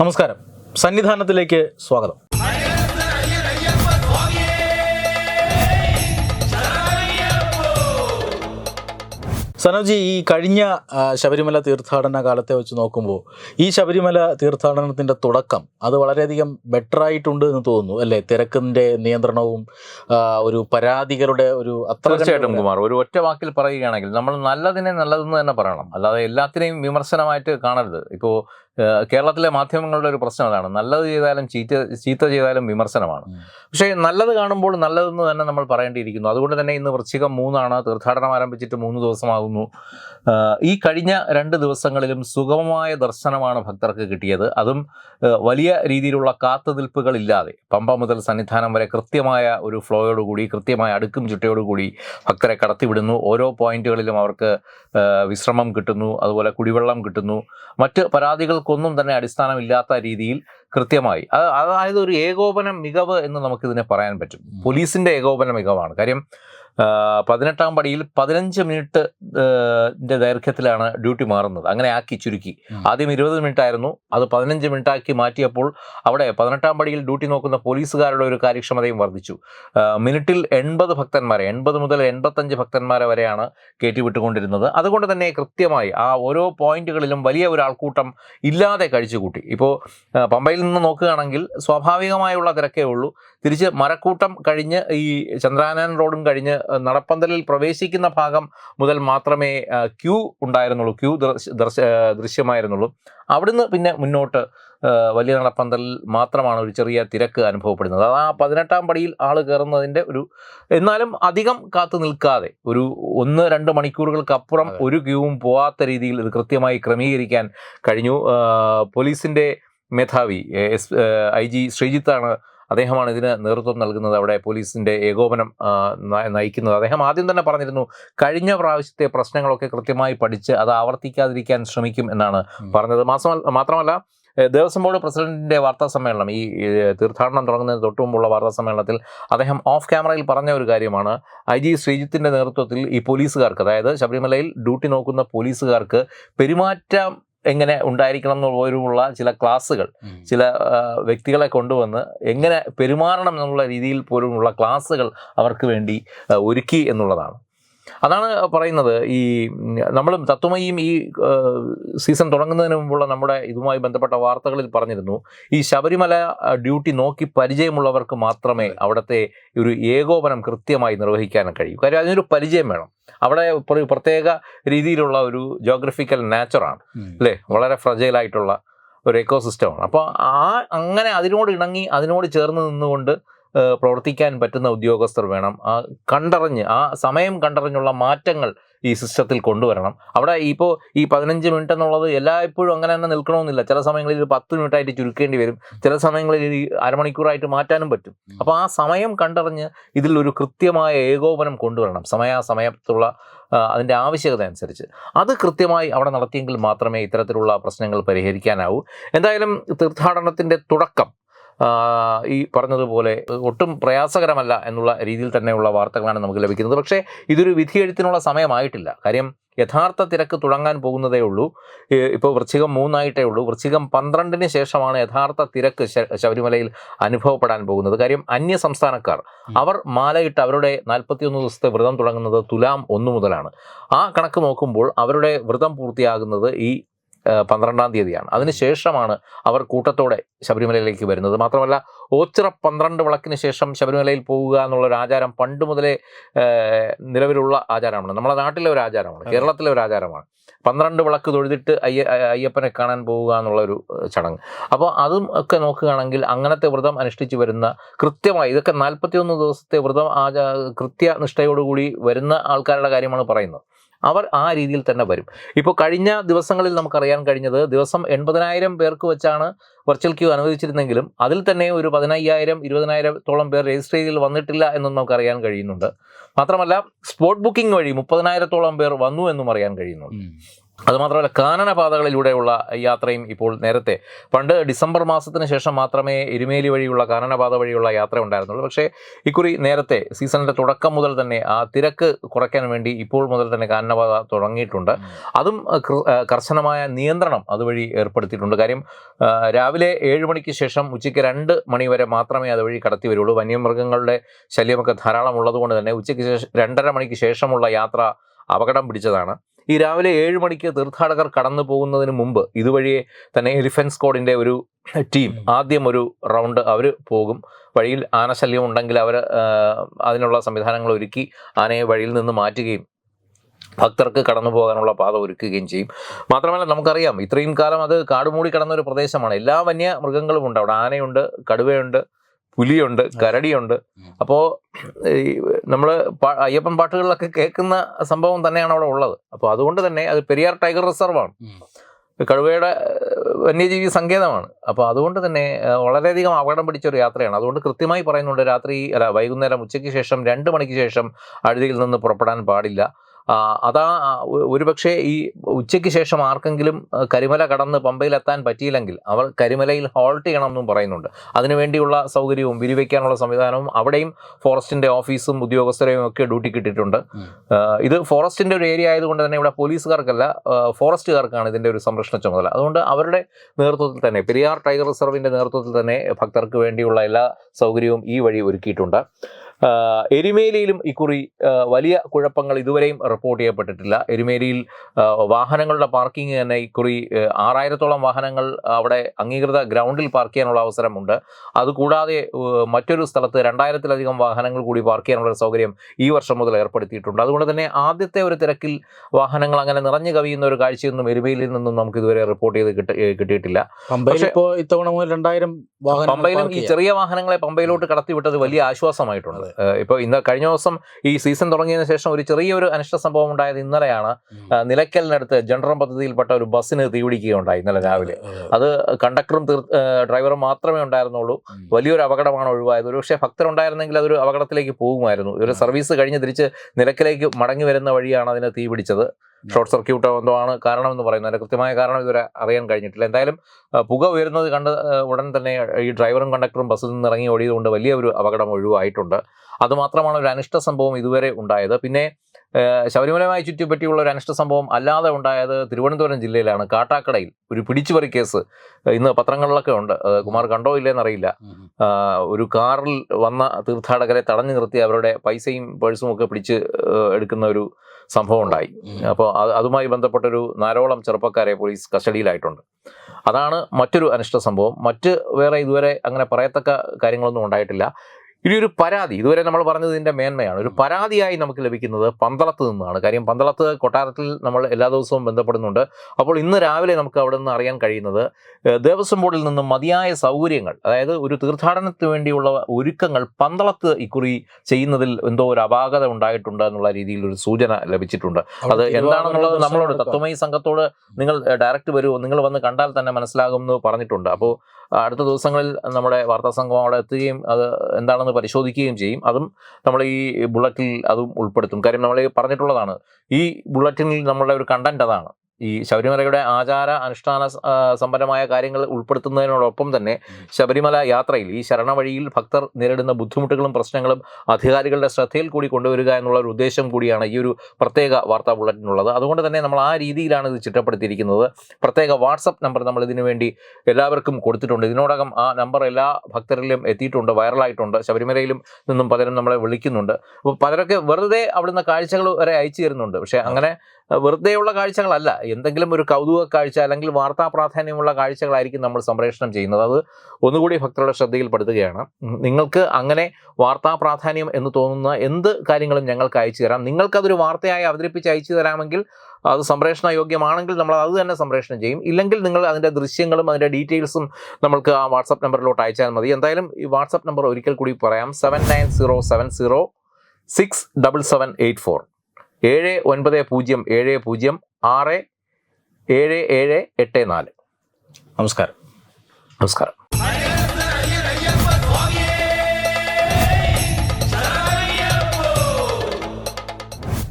നമസ്കാരം. സന്നിധാനത്തിലേക്ക് സ്വാഗതം. സനോജി ഈ കഴിഞ്ഞ ശബരിമല തീർത്ഥാടന കാലത്തെ വെച്ച് നോക്കുമ്പോൾ ഈ ശബരിമല തീർത്ഥാടനത്തിന്റെ തുടക്കം അത് വളരെയധികം ബെറ്റർ ആയിട്ടുണ്ട് എന്ന് തോന്നുന്നു അല്ലേ? തിരക്കിന്റെ നിയന്ത്രണവും ഒരു പരാതികളുടെ ഒരു അത്ര തീർച്ചയായിട്ടും കുമാർ. ഒരു ഒറ്റ വാക്കിൽ പറയുകയാണെങ്കിൽ നമ്മൾ നല്ലതിനെ നല്ലതെന്ന് തന്നെ പറയണം. അല്ലാതെ എല്ലാത്തിനെയും വിമർശനമായിട്ട് കാണരുത്. ഇപ്പോൾ കേരളത്തിലെ മാധ്യമങ്ങളുടെ ഒരു പ്രശ്നം അതാണ്. നല്ലത് ചെയ്താലും ചീത്ത ചീത്ത ചെയ്താലും വിമർശനമാണ്. പക്ഷേ നല്ലത് കാണുമ്പോൾ നല്ലതെന്ന് തന്നെ നമ്മൾ പറയേണ്ടിയിരിക്കുന്നു. അതുകൊണ്ട് തന്നെ ഇന്ന് വൃശ്ചികം മൂന്നാണ്. തീർത്ഥാടനം ആരംഭിച്ചിട്ട് മൂന്ന് ദിവസമാകുന്നു. ഈ കഴിഞ്ഞ രണ്ട് ദിവസങ്ങളിലും സുഗമമായ ദർശനമാണ് ഭക്തർക്ക് കിട്ടിയത്. അതും വലിയ രീതിയിലുള്ള കാത്തുനിൽപ്പുകളില്ലാതെ. പമ്പ മുതൽ സന്നിധാനം വരെ കൃത്യമായ ഒരു ഫ്ലോയോടുകൂടി കൃത്യമായ അടുക്കും ചുട്ടയോടുകൂടി ഭക്തരെ കടത്തിവിടുന്നു. ഓരോ പോയിന്റുകളിലും അവർക്ക് വിശ്രമം കിട്ടുന്നു. അതുപോലെ കുടിവെള്ളം കിട്ടുന്നു. മറ്റ് പരാതികൾക്കൊന്നും തന്നെ അടിസ്ഥാനമില്ലാത്ത രീതിയിൽ കൃത്യമായി. അത് അതായത് ഒരു ഏകോപന മികവ് എന്ന് നമുക്കിതിനെ പറയാൻ പറ്റും. പോലീസിന്റെ ഏകോപന മികവാണ്. കാര്യം പതിനെട്ടാം പടിയിൽ പതിനഞ്ച് മിനിറ്റ് ന്റെ ദൈർഘ്യത്തിലാണ് ഡ്യൂട്ടി മാറുന്നത്. അങ്ങനെ ആക്കി ചുരുക്കി. ആദ്യം ഇരുപത് മിനിറ്റ് ആയിരുന്നു അത് പതിനഞ്ച് മിനിറ്റ് ആക്കി മാറ്റിയപ്പോൾ അവിടെ പതിനെട്ടാം പടിയിൽ ഡ്യൂട്ടി നോക്കുന്ന പോലീസുകാരുടെ ഒരു കാര്യക്ഷമതയും വർദ്ധിച്ചു. മിനിറ്റിൽ എൺപത് ഭക്തന്മാരെ എൺപത് മുതൽ എൺപത്തഞ്ച് ഭക്തന്മാരെ വരെയാണ് കയറ്റി വിട്ടുകൊണ്ടിരുന്നത്. അതുകൊണ്ട് തന്നെ കൃത്യമായി ആ ഓരോ പോയിന്റുകളിലും വലിയ ഒരു ആൾക്കൂട്ടം ഇല്ലാതെ കഴിച്ചുകൂട്ടി. ഇപ്പോൾ പമ്പയിൽ നിന്ന് നോക്കുകയാണെങ്കിൽ സ്വാഭാവികമായുള്ള തിരക്കേ ഉള്ളൂ. തിരിച്ച് മരക്കൂട്ടം കഴിഞ്ഞ് ഈ ചന്ദ്രാനൻ റോഡും കഴിഞ്ഞ് നടപ്പന്തലിൽ പ്രവേശിക്കുന്ന ഭാഗം മുതൽ മാത്രമേ ക്യൂ ഉണ്ടായിരുന്നുള്ളൂ. ക്യൂ ദൃശ്യ ദൃശ്യ- ദൃശ്യമായിരുന്നുള്ളൂ. അവിടുന്ന് പിന്നെ മുന്നോട്ട് വലിയ നടപ്പന്തലിൽ മാത്രമാണ് ഒരു ചെറിയ തിരക്ക് അനുഭവപ്പെടുന്നത്. അത് ആ പതിനെട്ടാം പടിയിൽ ആൾ കയറുന്നതിന്റെ ഒരു എന്നാലും അധികം കാത്തു നിൽക്കാതെ ഒരു ഒന്ന് രണ്ട് മണിക്കൂറുകൾക്കപ്പുറം അപ്പുറം ഒരു ക്യൂവും പോവാത്ത രീതിയിൽ ഇത് കൃത്യമായി ക്രമീകരിക്കാൻ കഴിഞ്ഞു. പോലീസിന്റെ മേധാവി എസ് ഐ ജി ശ്രീജിത്താണ് അദ്ദേഹമാണ് ഇതിന് നേതൃത്വം നൽകുന്നത്. അവിടെ പോലീസിന്റെ ഏകോപനം നയിക്കുന്നത്. അദ്ദേഹം ആദ്യം തന്നെ പറഞ്ഞിരുന്നു കഴിഞ്ഞ പ്രാവശ്യത്തെ പ്രശ്നങ്ങളൊക്കെ കൃത്യമായി പഠിച്ച് അത് ആവർത്തിക്കാതിരിക്കാൻ ശ്രമിക്കും എന്നാണ്. പറഞ്ഞത്. മാസം മാത്രമല്ല ദേവസ്വം ബോർഡ് പ്രസിഡന്റിന്റെ വാർത്താ സമ്മേളനം ഈ തീർത്ഥാടനം തുടങ്ങുന്നതിന് തൊട്ടു മുമ്പുള്ള വാർത്താ സമ്മേളനത്തിൽ അദ്ദേഹം ഓഫ് ക്യാമറയിൽ പറഞ്ഞ ഒരു കാര്യമാണ്. ഐ ജി ശ്രീജിത്തിന്റെ നേതൃത്വത്തിൽ ഈ പോലീസുകാർക്ക് അതായത് ശബരിമലയിൽ ഡ്യൂട്ടി നോക്കുന്ന പോലീസുകാർക്ക് പെരുമാറ്റം എങ്ങനെ ഉണ്ടായിരിക്കണം എന്നുള്ള ചില ക്ലാസ്സുകൾ ചില വ്യക്തികളെ കൊണ്ടുവന്ന് എങ്ങനെ പെരുമാറണം എന്നുള്ള രീതിയിൽ പോലുമുള്ള ക്ലാസ്സുകൾ അവർക്ക് വേണ്ടി ഒരുക്കി എന്നുള്ളതാണ്. അതാണ് പറയുന്നത്. ഈ നമ്മളും തത്വമയും ഈ സീസൺ തുടങ്ങുന്നതിന് മുമ്പുള്ള നമ്മുടെ ഇതുമായി ബന്ധപ്പെട്ട വാർത്തകളിൽ പറഞ്ഞിരുന്നു. ഈ ശബരിമല ഡ്യൂട്ടി നോക്കി പരിചയമുള്ളവർക്ക് മാത്രമേ അവിടുത്തെ ഒരു ഏകോപനം കൃത്യമായി നിർവഹിക്കാൻ കഴിയൂ. കാര്യം അതിനൊരു പരിചയം വേണം. അവിടെ ഒരു പ്രത്യേക രീതിയിലുള്ള ഒരു ജോഗ്രഫിക്കൽ നാച്ചറാണ്. അല്ലേ? വളരെ ഫ്രജൈലായിട്ടുള്ള ഒരു എക്കോസിസ്റ്റമാണ് അപ്പോൾ ആ അങ്ങനെ അതിനോട് ഇണങ്ങി അതിനോട് ചേർന്ന് നിന്നുകൊണ്ട് പ്രവർത്തിക്കാൻ പറ്റുന്ന ഉദ്യോഗസ്ഥർ വേണം. ആ കണ്ടറിഞ്ഞ് ആ സമയം കണ്ടറിഞ്ഞുള്ള മാറ്റങ്ങൾ ഈ സിസ്റ്റത്തിൽ കൊണ്ടുവരണം. അവിടെ ഇപ്പോൾ ഈ പതിനഞ്ച് മിനിറ്റ് എന്നുള്ളത് എല്ലായ്പ്പോഴും അങ്ങനെ തന്നെ നിൽക്കണമെന്നില്ല. ചില സമയങ്ങളിൽ ഇത് പത്ത് മിനിറ്റായിട്ട് ചുരുക്കേണ്ടി വരും. ചില സമയങ്ങളിൽ ഇത് അരമണിക്കൂറായിട്ട് മാറ്റാനും പറ്റും. അപ്പോൾ ആ സമയം കണ്ടറിഞ്ഞ് ഇതിൽ ഒരു കൃത്യമായ ഏകോപനം കൊണ്ടുവരണം. സമയാസമയത്തുള്ള സമയത്തുള്ള അതിന്റെ ആവശ്യകത അനുസരിച്ച്. അത് കൃത്യമായി അവിടെ നടത്തിയെങ്കിൽ മാത്രമേ ഇത്തരത്തിലുള്ള പ്രശ്നങ്ങൾ പരിഹരിക്കാനാവൂ. എന്തായാലും തീർത്ഥാടനത്തിന്റെ തുടക്കം ഈ പറഞ്ഞതുപോലെ ഒട്ടും പ്രയാസകരമല്ല എന്നുള്ള രീതിയിൽ തന്നെയുള്ള വാർത്തകളാണ് നമുക്ക് ലഭിക്കുന്നത്. പക്ഷേ ഇതൊരു വിധിയെഴുത്തിനുള്ള സമയമായിട്ടില്ല. കാര്യം യഥാർത്ഥ തിരക്ക് തുടങ്ങാൻ പോകുന്നതേ ഉള്ളൂ. ഇപ്പോൾ വൃശ്ചികം മൂന്നായിട്ടേ ഉള്ളൂ. വൃശ്ചികം പന്ത്രണ്ടിന് ശേഷമാണ് യഥാർത്ഥ തിരക്ക് ശബരിമലയിൽ അനുഭവപ്പെടാൻ പോകുന്നത്. കാര്യം അന്യ സംസ്ഥാനക്കാർ അവർ മാലയിട്ട് അവരുടെ നാൽപ്പത്തിയൊന്ന് ദിവസത്തെ വ്രതം തുടങ്ങുന്നത് തുലാം ഒന്ന് മുതലാണ്. ആ കണക്ക് നോക്കുമ്പോൾ അവരുടെ വ്രതം പൂർത്തിയാകുന്നത് ഈ പന്ത്രണ്ടാം തീയതിയാണ്. അതിനുശേഷമാണ് അവർ കൂട്ടത്തോടെ ശബരിമലയിലേക്ക് വരുന്നത്. മാത്രമല്ല ഓച്ചിറ പന്ത്രണ്ട് വിളക്കിന് ശേഷം ശബരിമലയിൽ പോവുക എന്നുള്ള ഒരു ആചാരം പണ്ട് മുതലേ നിലവിലുള്ള ആചാരമാണ്. നമ്മുടെ നാട്ടിലെ ഒരു ആചാരമാണ്. കേരളത്തിലെ ഒരു ആചാരമാണ്. പന്ത്രണ്ട് വിളക്ക് തൊഴുതിട്ട് അയ്യ അയ്യപ്പനെ കാണാൻ പോവുക എന്നുള്ള ഒരു ചടങ്ങ്. അപ്പോൾ അതും ഒക്കെ നോക്കുകയാണെങ്കിൽ അങ്ങനത്തെ വ്രതം അനുഷ്ഠിച്ച് വരുന്ന കൃത്യമായി ഇതൊക്കെ നാൽപ്പത്തിയൊന്ന് ദിവസത്തെ വ്രതം ആചാ കൃത്യനിഷ്ഠയോടുകൂടി വരുന്ന ആൾക്കാരുടെ കാര്യമാണ് പറയുന്നത്. അവർ ആ രീതിയിൽ തന്നെ വരും. ഇപ്പോൾ കഴിഞ്ഞ ദിവസങ്ങളിൽ നമുക്കറിയാൻ കഴിഞ്ഞത് ദിവസം എൺപതിനായിരം പേർക്ക് വെച്ചാണ് വെർച്വൽ ക്യൂ അനുവദിച്ചിരുന്നെങ്കിലും അതിൽ തന്നെ ഒരു പതിനയ്യായിരം ഇരുപതിനായിരത്തോളം പേർ രജിസ്റ്റർ ചെയ്തിൽ വന്നിട്ടില്ല എന്നും നമുക്കറിയാൻ കഴിയുന്നുണ്ട്. മാത്രമല്ല സ്പോട്ട് ബുക്കിംഗ് വഴി മുപ്പതിനായിരത്തോളം പേർ വന്നു എന്നും അറിയാൻ കഴിയുന്നുണ്ട്. അതുമാത്രമല്ല കാനനപാതകളിലൂടെയുള്ള യാത്രയും ഇപ്പോൾ നേരത്തെ. പണ്ട് ഡിസംബർ മാസത്തിന് ശേഷം മാത്രമേ എരുമേലി വഴിയുള്ള കാനനപാത വഴിയുള്ള യാത്ര ഉണ്ടായിരുന്നുള്ളൂ. പക്ഷേ ഇക്കുറി നേരത്തെ സീസണിന്റെ തുടക്കം മുതൽ തന്നെ ആ തിരക്ക് കുറയ്ക്കാൻ വേണ്ടി ഇപ്പോൾ മുതൽ തന്നെ കാനനപാത തുടങ്ങിയിട്ടുണ്ട്. അതും കർശനമായ നിയന്ത്രണം അതുവഴി ഏർപ്പെടുത്തിയിട്ടുണ്ട്. കാര്യം രാവിലെ ഏഴ് മണിക്ക് ശേഷം ഉച്ചയ്ക്ക് രണ്ട് മണി വരെ മാത്രമേ അതുവഴി കടത്തി വരുള്ളൂ. വന്യമൃഗങ്ങളുടെ ശല്യമൊക്കെ ധാരാളം ഉള്ളതുകൊണ്ട് തന്നെ ഉച്ചയ്ക്ക് ശേഷം രണ്ടര മണിക്ക് ശേഷമുള്ള യാത്ര അപകടം പിടിച്ചതാണ്. ഈ രാവിലെ ഏഴ് മണിക്ക് തീർത്ഥാടകർ കടന്നു പോകുന്നതിന് മുമ്പ് ഇതുവഴിയെ തന്നെ എലിഫൻസ് സ്ക്വാഡിന്റെ ഒരു ടീം ആദ്യം ഒരു റൗണ്ട് അവർ പോകും. വഴിയിൽ ആനശല്യം ഉണ്ടെങ്കിൽ അവർ അതിനുള്ള സംവിധാനങ്ങൾ ഒരുക്കി ആനയെ വഴിയിൽ നിന്ന് മാറ്റുകയും ഭക്തർക്ക് കടന്നു പോകാനുള്ള പാത ഒരുക്കുകയും ചെയ്യും. മാത്രമല്ല നമുക്കറിയാം ഇത്രയും കാലം അത് കാടുമൂടി കിടന്ന ഒരു പ്രദേശമാണ്. എല്ലാ വന്യ മൃഗങ്ങളും ഉണ്ട്. അവിടെ ആനയുണ്ട് കടുവയുണ്ട് പുലിയുണ്ട് കരടിയുണ്ട്. അപ്പോൾ നമ്മൾ അയ്യപ്പൻ പാട്ടുകളിലൊക്കെ കേൾക്കുന്ന സംഭവം തന്നെയാണ് അവിടെ ഉള്ളത്. അപ്പോൾ അതുകൊണ്ട് തന്നെ അത് പെരിയാർ ടൈഗർ റിസർവാണ്. കടുവയുടെ വന്യജീവി സങ്കേതമാണ്. അപ്പോൾ അതുകൊണ്ട് തന്നെ വളരെയധികം അപകടം പിടിച്ച ഒരു യാത്രയാണ്. അതുകൊണ്ട് കൃത്യമായി പറയുന്നുണ്ട് രാത്രി അല്ല വൈകുന്നേരം ഉച്ചയ്ക്ക് ശേഷം രണ്ട് മണിക്ക് ശേഷം അഴുതിയിൽ നിന്ന് പുറപ്പെടാൻ പാടില്ല. അതാ ഒരുപക്ഷെ ഈ ഉച്ചയ്ക്ക് ശേഷം ആർക്കെങ്കിലും കരിമല കടന്ന് പമ്പയിലെത്താൻ പറ്റിയില്ലെങ്കിൽ അവർ കരിമലയിൽ ഹോൾട്ട് ചെയ്യണം എന്നും പറയുന്നുണ്ട് അതിനുവേണ്ടിയുള്ള സൗകര്യവും വിരിവയ്ക്കാനുള്ള സംവിധാനവും അവിടെയും ഫോറസ്റ്റിന്റെ ഓഫീസും ഉദ്യോഗസ്ഥരെയും ഒക്കെ ഡ്യൂട്ടി കിട്ടിയിട്ടുണ്ട്. ഇത് ഫോറസ്റ്റിന്റെ ഒരു ഏരിയ ആയതുകൊണ്ട് തന്നെ ഇവിടെ പോലീസുകാർക്കല്ല ഫോറസ്റ്റുകാർക്കാണ് ഇതിന്റെ ഒരു സംരക്ഷണ ചുമതല. അതുകൊണ്ട് അവരുടെ നേതൃത്വത്തിൽ തന്നെ പെരിയാർ ടൈഗർ റിസർവിന്റെ നേതൃത്വത്തിൽ തന്നെ ഭക്തർക്ക് വേണ്ടിയുള്ള എല്ലാ സൗകര്യവും ഈ വഴി ഒരുക്കിയിട്ടുണ്ട്. എരുമേലിയിലും ഇക്കുറി വലിയ കുഴപ്പങ്ങൾ ഇതുവരെയും റിപ്പോർട്ട് ചെയ്യപ്പെട്ടിട്ടില്ല. എരുമേലിയിൽ വാഹനങ്ങളുടെ പാർക്കിംഗ് തന്നെ ഇക്കുറി ആറായിരത്തോളം വാഹനങ്ങൾ അവിടെ അംഗീകൃത ഗ്രൗണ്ടിൽ പാർക്ക് ചെയ്യാനുള്ള അവസരമുണ്ട്. അതുകൂടാതെ മറ്റൊരു സ്ഥലത്ത് രണ്ടായിരത്തിലധികം വാഹനങ്ങൾ കൂടി പാർക്ക് ചെയ്യാനുള്ള സൗകര്യം ഈ വർഷം മുതൽ ഏർപ്പെടുത്തിയിട്ടുണ്ട്. അതുകൊണ്ട് തന്നെ ആദ്യത്തെ ഒരു തിരക്കിൽ വാഹനങ്ങൾ അങ്ങനെ നിറഞ്ഞു കവിയുന്ന ഒരു കാഴ്ചയൊന്നും എരുമേലിയിൽ നിന്നും നമുക്ക് ഇതുവരെ റിപ്പോർട്ട് ചെയ്ത് കിട്ടിയിട്ടില്ല. ഇത്തവണ മുതൽ രണ്ടായിരം വാഹനം പമ്പയിലും ഈ ചെറിയ വാഹനങ്ങളെ പമ്പയിലോട്ട് കടത്തിവിട്ടത് വലിയ ആശ്വാസമായിട്ടുണ്ട്. ഏഹ് ഇപ്പൊ ഇന്ന് കഴിഞ്ഞ ദിവസം ഈ സീസൺ തുടങ്ങിയതിനു ശേഷം ഒരു ചെറിയൊരു അനിഷ്ട സംഭവം ഉണ്ടായത് ഇന്നലെയാണ്. നിലയ്ക്കലിനടുത്ത് ജനറൽ പദ്ധതിയിൽപ്പെട്ട ഒരു ബസ്സിന് തീപിടിക്കുകയുണ്ടായി ഇന്നലെ രാവിലെ. അത് കണ്ടക്ടറും ഡ്രൈവറും മാത്രമേ ഉണ്ടായിരുന്നുള്ളൂ. വലിയൊരു അപകടമാണ് ഒഴിവായത്. ഒരു പക്ഷേ ഭക്തരുണ്ടായിരുന്നെങ്കിൽ അതൊരു അപകടത്തിലേക്ക് പോകുമായിരുന്നു. ഒരു സർവീസ് കഴിഞ്ഞ് തിരിച്ച് നിലയ്ക്കലേക്ക് മടങ്ങി വരുന്ന വഴിയാണ് അതിനെ തീ പിടിച്ചത് ഷോർട്ട് സർക്യൂട്ടോ എന്തോ ആണ് കാരണം എന്ന് പറയുന്നത്. അതിന്റെ കൃത്യമായ കാരണം ഇതുവരെ അറിയാൻ കഴിഞ്ഞിട്ടില്ല. എന്തായാലും പുക ഉയരുന്നത് കണ്ട് ഉടൻ തന്നെ ഈ ഡ്രൈവറും കണ്ടക്ടറും ബസ്സിൽ നിന്ന് ഇറങ്ങി ഓടിയതുകൊണ്ട് വലിയ ഒരു അപകടം ഒഴിവായിട്ടുണ്ട്. അതുമാത്രമാണ് ഒരു അനിഷ്ട സംഭവം ഇതുവരെ ഉണ്ടായത്. പിന്നെ ശബരിമലയുമായി ചുറ്റിപ്പറ്റിയുള്ള ഒരു അനിഷ്ട സംഭവം അല്ലാതെ ഉണ്ടായത് തിരുവനന്തപുരം ജില്ലയിലാണ്. കാട്ടാക്കടയിൽ ഒരു പിടിച്ചുപറി കേസ് ഇന്ന് പത്രങ്ങളിലൊക്കെ ഉണ്ട്. കുമാർ കണ്ടോ ഇല്ലേന്നറിയില്ല ഒരു കാറിൽ വന്ന തീർത്ഥാടകരെ തടഞ്ഞു നിർത്തി അവരുടെ പൈസയും പേഴ്സും ഒക്കെ പിടിച്ച് എടുക്കുന്ന ഒരു സംഭവം ഉണ്ടായി അപ്പോൾ അത് അതുമായി ബന്ധപ്പെട്ടൊരു നാലോളം ചെറുപ്പക്കാരെ പോലീസ് കസ്റ്റഡിയിലായിട്ടുണ്ട്. അതാണ് മറ്റൊരു അനിഷ്ട സംഭവം. മറ്റ് വേറെ ഇതുവരെ അങ്ങനെ പറയത്തക്ക കാര്യങ്ങളൊന്നും ഉണ്ടായിട്ടില്ല. ഇനി ഒരു പരാതി. ഇതുവരെ നമ്മൾ പറഞ്ഞത് ഇതിന്റെ മേന്മയാണ്. ഒരു പരാതിയായി നമുക്ക് ലഭിക്കുന്നത് പന്തളത്ത് നിന്നാണ്. കാര്യം പന്തളത്ത് കൊട്ടാരത്തിൽ നമ്മൾ എല്ലാ ദിവസവും ബന്ധപ്പെടുന്നുണ്ട്. അപ്പോൾ ഇന്ന് രാവിലെ നമുക്ക് അവിടെ നിന്ന് അറിയാൻ കഴിയുന്നത് ദേവസ്വം ബോർഡിൽ നിന്നും മതിയായ സൗകര്യങ്ങൾ അതായത് ഒരു തീർത്ഥാടനത്തിന് വേണ്ടിയുള്ള ഒരുക്കങ്ങൾ പന്തളത്ത് ഇക്കുറി ചെയ്യുന്നതിൽ എന്തോ ഒരു അപാകത ഉണ്ടായിട്ടുണ്ട് എന്നുള്ള രീതിയിൽ ഒരു സൂചന ലഭിച്ചിട്ടുണ്ട്. അത് എന്താണെന്നുള്ളത് നമ്മളോട് തത്വമയി സംഘത്തോട് നിങ്ങൾ ഡയറക്റ്റ് വരുമോ നിങ്ങൾ വന്ന് കണ്ടാൽ തന്നെ മനസ്സിലാകുമെന്ന് പറഞ്ഞിട്ടുണ്ട്. അപ്പോൾ അടുത്ത ദിവസങ്ങളിൽ നമ്മുടെ വാർത്താ സംഘം അവിടെ എത്തുകയും അത് എന്താണെന്ന് പരിശോധിക്കുകയും ചെയ്യും. അതും നമ്മൾ ഈ ബുള്ളറ്റിൽ അതും ഉൾപ്പെടുത്തും. കാര്യം നമ്മൾ പറഞ്ഞിട്ടുള്ളതാണ്. ഈ ബുള്ളറ്റിനിൽ നമ്മളുടെ ഒരു കണ്ടന്റ് അതാണ്. ഈ ശബരിമലയുടെ ആചാര അനുഷ്ഠാന സമ്പന്നമായ കാര്യങ്ങൾ ഉൾപ്പെടുത്തുന്നതിനോടൊപ്പം തന്നെ ശബരിമല യാത്രയിൽ ഈ ശരണവഴിയിൽ ഭക്തർ നേരിടുന്ന ബുദ്ധിമുട്ടുകളും പ്രശ്നങ്ങളും അധികാരികളുടെ ശ്രദ്ധയിൽ കൂടി കൊണ്ടുവരിക എന്നുള്ള ഒരു ഉദ്ദേശം കൂടിയാണ് ഈ ഒരു പ്രത്യേക വാർത്താ ബുള്ളറ്റിനുള്ളത്. അതുകൊണ്ട് തന്നെ നമ്മൾ ആ രീതിയിലാണ് ഇത് ചിട്ടപ്പെടുത്തിയിരിക്കുന്നത്. പ്രത്യേക വാട്സപ്പ് നമ്പർ നമ്മൾ ഇതിനു വേണ്ടി എല്ലാവർക്കും കൊടുത്തിട്ടുണ്ട്. ഇതിനോടകം ആ നമ്പർ എല്ലാ ഭക്തരിലും എത്തിയിട്ടുണ്ട് വൈറലായിട്ടുണ്ട്. ശബരിമലയിലും നിന്നും പലരും നമ്മളെ വിളിക്കുന്നുണ്ട്. അപ്പോൾ പലരൊക്കെ വെറുതെ അവിടുന്ന് കാഴ്ചകൾ വരെ അയച്ചു തരുന്നുണ്ട്. പക്ഷേ അങ്ങനെ വെറുതെയുള്ള കാഴ്ചകളല്ല. എന്തെങ്കിലും ഒരു കൗതുക കാഴ്ച അല്ലെങ്കിൽ വാർത്താ പ്രാധാന്യമുള്ള കാഴ്ചകളായിരിക്കും നമ്മൾ സംപ്രേഷണം ചെയ്യുന്നത്. അത് ഒന്നുകൂടി ഭക്തരുടെ ശ്രദ്ധയിൽപ്പെടുത്തുകയാണ്. നിങ്ങൾക്ക് അങ്ങനെ വാർത്താ പ്രാധാന്യം എന്ന് തോന്നുന്ന എന്ത് കാര്യങ്ങളും ഞങ്ങൾക്ക് അയച്ചു തരാം. നിങ്ങൾക്കതൊരു വാർത്തയായി അവതരിപ്പിച്ച് അയച്ചു തരാമെങ്കിൽ അത് സംപ്രേഷണ യോഗ്യമാണെങ്കിൽ നമ്മൾ അത് തന്നെ സംപ്രേഷണം ചെയ്യും. ഇല്ലെങ്കിൽ നിങ്ങൾ അതിന്റെ ദൃശ്യങ്ങളും അതിന്റെ ഡീറ്റെയിൽസും നമ്മൾക്ക് ആ വാട്സപ്പ് നമ്പറിലോട്ട് അയച്ചാൽ മതി. എന്തായാലും ഈ വാട്സപ്പ് നമ്പർ ഒരിക്കൽ കൂടി പറയാം. Seven nine zero seven zero six double seven eight four ഏഴ് ഒൻപത് പൂജ്യം ഏഴ് പൂജ്യം ആറ് ഏഴ് ഏഴ് എട്ട് നാല്. നമസ്കാരം. നമസ്കാരം.